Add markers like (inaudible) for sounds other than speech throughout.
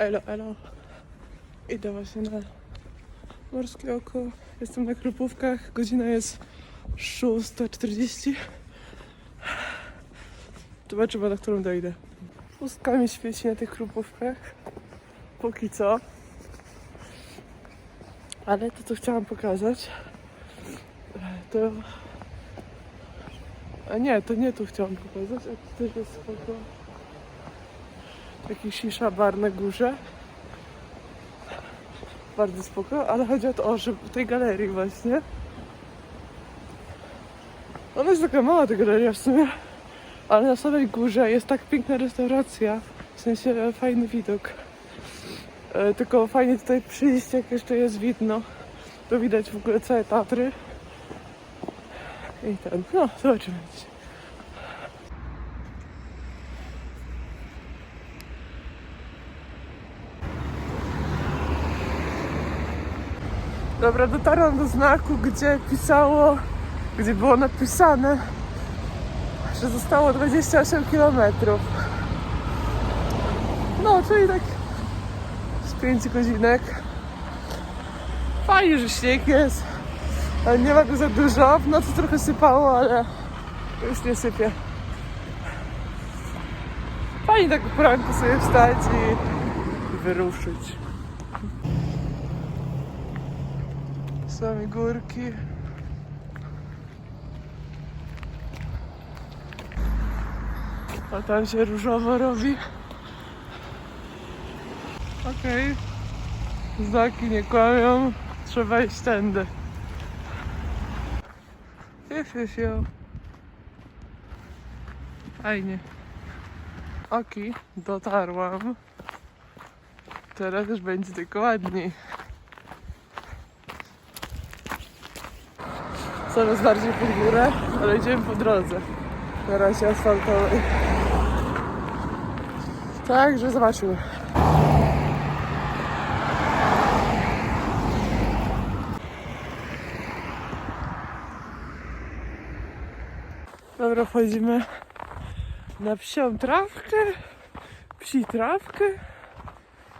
Elo, elo. Idę właśnie na Morskie Oko. Jestem na Krupówkach. Godzina jest 6.40. Zobaczymy, na którą dojdę. Pustka mi świeci na tych Krupówkach. Póki co. Ale to, co chciałam pokazać, to... A nie, to nie tu chciałam pokazać, a tu też jest spoko. Taki shisha na górze. Bardzo spoko, ale chodzi o to, o, że w tej galerii właśnie. Ona jest taka mała ta galeria w sumie, ale na samej górze jest tak piękna restauracja, w sensie fajny widok. E, tylko fajnie tutaj przyjść, jak jeszcze jest widno. To widać w ogóle całe Tatry. I ten, no, zobaczymy. Dobra, dotarłam do znaku, gdzie pisało, gdzie było napisane, że zostało 28 km. No, czyli tak z 5 godzinek. Fajnie, że śnieg jest, ale nie ma go za dużo. W nocy trochę sypało, ale już nie sypie. Fajnie tak o poranku sobie wstać i wyruszyć. Same górki. A tam się różowo robi. Okej. Znaki nie kłamią. Trzeba iść tędy. Fiu, fiu. Fajnie. Oki, dotarłam. Teraz już będzie tylko ładniej. Coraz bardziej pod górę, ale idziemy po drodze. Na razie asfaltowej. Także zobaczymy. Dobra, wchodzimy na psią trawkę, psi trawkę,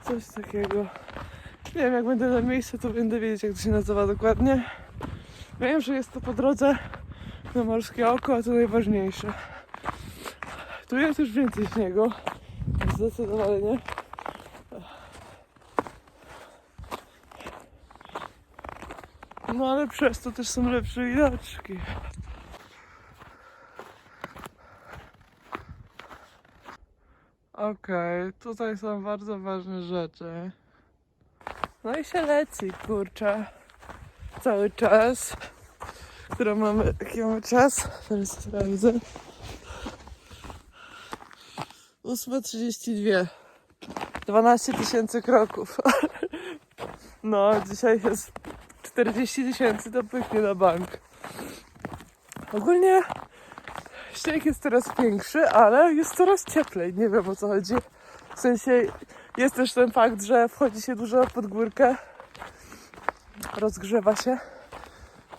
coś takiego. Nie wiem, jak będę na miejscu, to będę wiedzieć, jak to się nazywa dokładnie. Wiem, że jest to po drodze na Morskie Oko, a to najważniejsze. Tu jest już więcej śniegu. Zdecydowanie. No ale przez to też są lepsze widoczki. Okej, tutaj są bardzo ważne rzeczy. No i się leci, kurczę cały czas. Którą mamy, jaki mamy czas? Teraz sprawdzę. 8.32. 12 tysięcy kroków. (laughs) No, dzisiaj jest 40 tysięcy, to pyknie na bank. Ogólnie śnieg jest coraz większy, ale jest coraz cieplej. Nie wiem o co chodzi. W sensie jest też ten fakt, że wchodzi się dużo pod górkę. Rozgrzewa się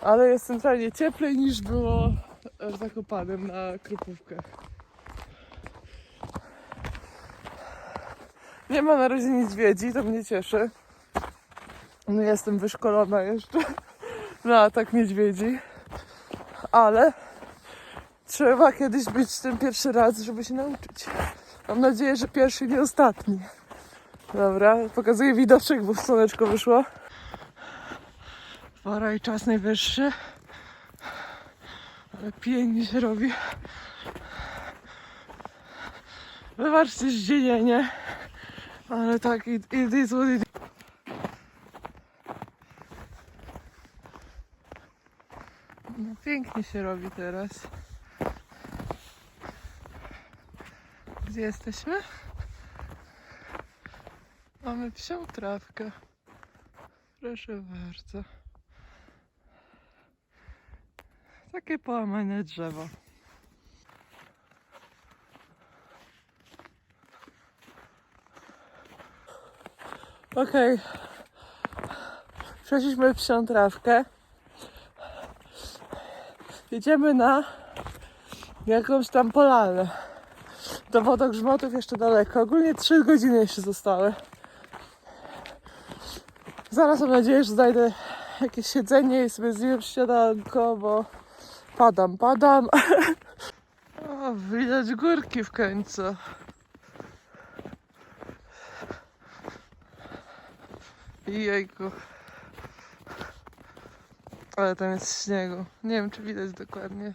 ale jest centralnie cieplej niż było w Zakopanem na Krupówkach. Nie ma na razie niedźwiedzi, to mnie cieszy. No jestem wyszkolona jeszcze (laughs) na atak niedźwiedzi, ale trzeba kiedyś być ten pierwszy raz, żeby się nauczyć. Mam nadzieję, że pierwszy nie ostatni. Dobra, pokazuję widoczek, bo słoneczko wyszło. Pora i czas najwyższy. Ale pięknie się robi. Wybaczcie zdziwienie. Ale tak, it, it is what it is. No pięknie się robi teraz. Gdzie jesteśmy? Mamy psią trawkę. Proszę bardzo. Takie połamane drzewo. Okej. Przeszliśmy psią trawkę. Jedziemy na jakąś tam polanę. Do wodogrzmotów jeszcze daleko. Ogólnie 3 godziny jeszcze zostały. Zaraz mam nadzieję, że znajdę jakieś siedzenie i sobie zjem śniadanko, bo padam, padam. O, widać górki w końcu. Jejku. Ale tam jest śniegu. Nie wiem, czy widać dokładnie.